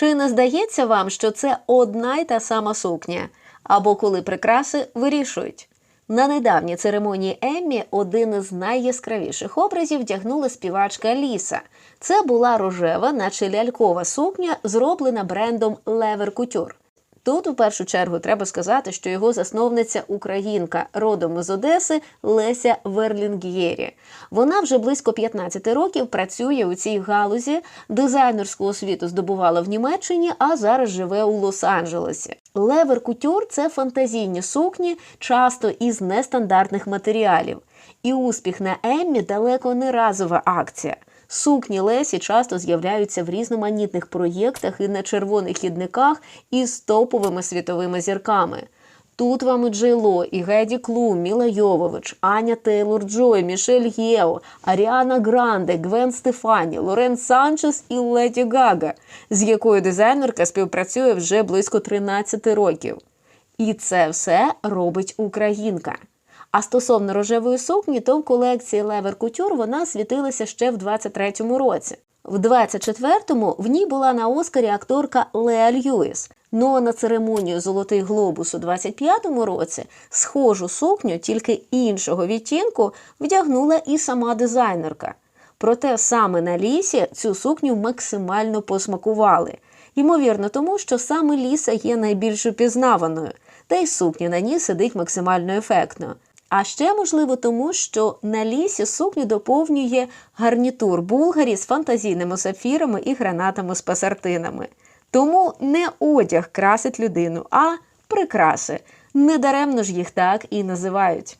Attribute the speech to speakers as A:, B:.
A: Чи не здається вам, що це одна й та сама сукня? Або коли прикраси вирішують? На недавній церемонії Еммі один із найяскравіших образів вдягнула співачка Ліса. Це була рожева, наче лялькова сукня, зроблена брендом Левер Couture. Тут, у першу чергу, треба сказати, що його засновниця українка родом із Одеси Леся Верлінгєрі. Вона вже близько 15 років працює у цій галузі, дизайнерську освіту здобувала в Німеччині, а зараз живе у Лос-Анджелесі. Левер кутюр це фантазійні сукні, часто із нестандартних матеріалів. І успіх на Еммі далеко не разова акція. Сукні Лесі часто з'являються в різноманітних проєктах і на червоних хідниках із топовими світовими зірками. Тут вам і Джей Ло, і Геді Клум, Міла Йовович, Аня Тейлор Джой, Мішель Єо, Аріана Гранде, Гвен Стефані, Лорен Санчес і Леді Гага, з якою дизайнерка співпрацює вже близько 13 років. І це все робить українка. А стосовно рожевої сукні, то в колекції Lever Couture вона світилася ще в 23-му році. В 24-му в ній була на Оскарі акторка Леа Льюіс. Ну а на церемонію Золотий глобус у 25-му році схожу сукню, тільки іншого відтінку, вдягнула і сама дизайнерка. Проте саме на лісі цю сукню максимально посмакували. Ймовірно, тому що саме ліса є найбільш упізнаваною, та й сукня на ній сидить максимально ефектно. А ще можливо тому, що на лісі сукню доповнює гарнітур булгарі з фантазійними сапфірами і гранатами з пасартинами. Тому не одяг красить людину, а прикраси. Недаремно ж їх так і називають.